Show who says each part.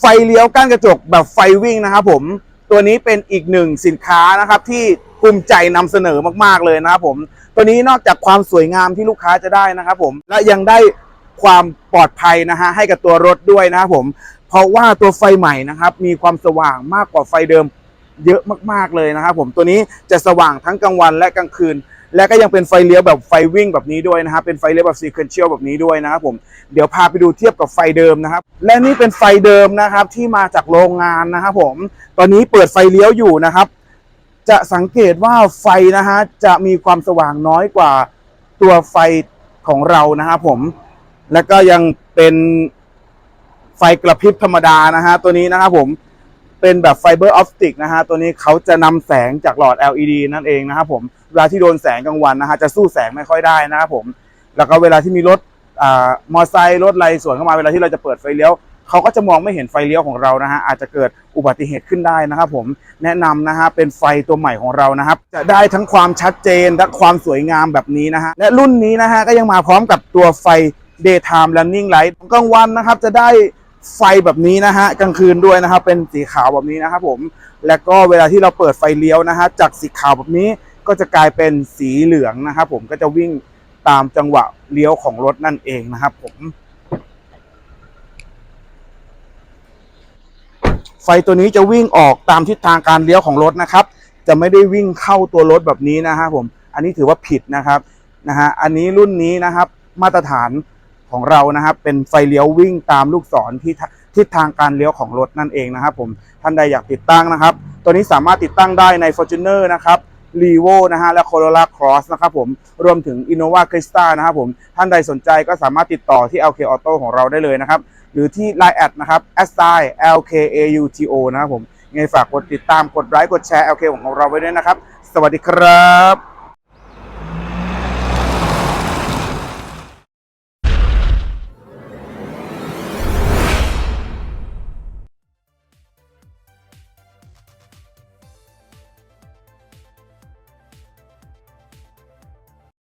Speaker 1: ไฟเลี้ยวก้านกระจกแบบไฟวิ่งนะครับผมตัวนี้เป็นอีกหนึ่งสินค้านะครับที่ภูมิใจนำเสนอมากๆเลยนะครับผมตัวนี้นอกจากความสวยงามที่ลูกค้าจะได้นะครับผมและยังได้ความปลอดภัยนะฮะให้กับตัวรถด้วยนะครับผมเพราะว่าตัวไฟใหม่นะครับมีความสว่างมากกว่าไฟเดิมเยอะมากๆเลยนะครับผมตัวนี้จะสว่างทั้งกลางวันและกลางคืน และก็ยังเป็นไฟเลี้ยวแบบไฟวิ่งแบบนี้ด้วยนะครับเป็นไฟเลี้ยวแบบซีเควนเชียลแบบนี้ด้วยนะครับผมเดี๋ยวพาไปดูเทียบกับไฟเดิมนะครับ และนี่เป็นไฟเดิมนะครับที่มาจากโรงงานนะครับผมตอนนี้เปิดไฟเลี้ยวอยู่นะครับ จะสังเกตว่าไฟนะฮะจะมีความสว่างน้อยกว่าตัวไฟของเรานะครับผมแล้วก็ยังเป็นไฟกระพริบธรรมดานะฮะตัวนี้นะครับผม เป็นแบบไฟเบอร์ออปติกนะฮะตัวนี้เขาจะนำแสงจากหลอด LED นั่นเองนะครับผมเวลาที่โดนแสงกลางวันนะฮะจะสู้แสงไม่ค่อยได้นะครับผมแล้วก็เวลาที่มีรถอ่ามอเตอร์ไซค์รถอะไรสวนเข้ามาเวลาที่เราจะเปิดไฟเลี้ยวเขาก็จะมองไม่เห็นไฟเลี้ยวของเรานะฮะอาจจะเกิดอุบัติเหตุขึ้นได้นะครับผมแนะนำนะฮะเป็นไฟตัวใหม่ของเรานะครับ จะได้ทั้งความชัดเจนและความสวยงามแบบนี้นะฮะและรุ่นนี้นะฮะก็ยังมาพร้อมกับตัวไฟ daytime running light กลางวันนะครับจะได้ ไฟแบบนี้นะฮะกลางคืนด้วยนะครับเป็นสีขาวแบบนี้นะครับผมแล้วก็เวลาที่เราเปิดไฟเลี้ยวนะฮะจากสีขาวแบบนี้ก็จะกลายเป็นสีเหลืองนะครับผมก็จะวิ่งตามจังหวะเลี้ยวของรถนั่นเองนะครับผม ไฟตัวนี้จะวิ่งออกตามทิศทางการเลี้ยวของรถนะครับ จะไม่ได้วิ่งเข้าตัวรถแบบนี้นะฮะผม อันนี้ถือว่าผิดนะครับนะฮะอันนี้รุ่นนี้นะครับ มาตรฐาน ของเรานะครับ เป็นไฟเลี้ยววิ่งตามลูกศรที่ทิศทางการเลี้ยวของรถนั่นเองนะครับ ผมท่านใดอยากติดตั้งนะครับ ตัวนี้สามารถติดตั้งได้ใน Fortuner นะครับ r e v o นะฮะและ Corolla Cross นะครับผมรวมถึง Innova Crista นะครับผมท่านใดสนใจก็สามารถติดต่อที่ LK Auto ของเราได้เลยนะครับ หรือที่ Line แอดนะครับ s i LKAUTO นะครับผมยังไงฝากกดติดตามกดไลค์กดแชร์ LK ของเราไว้ด้วยนะครับ สวัสดีครับ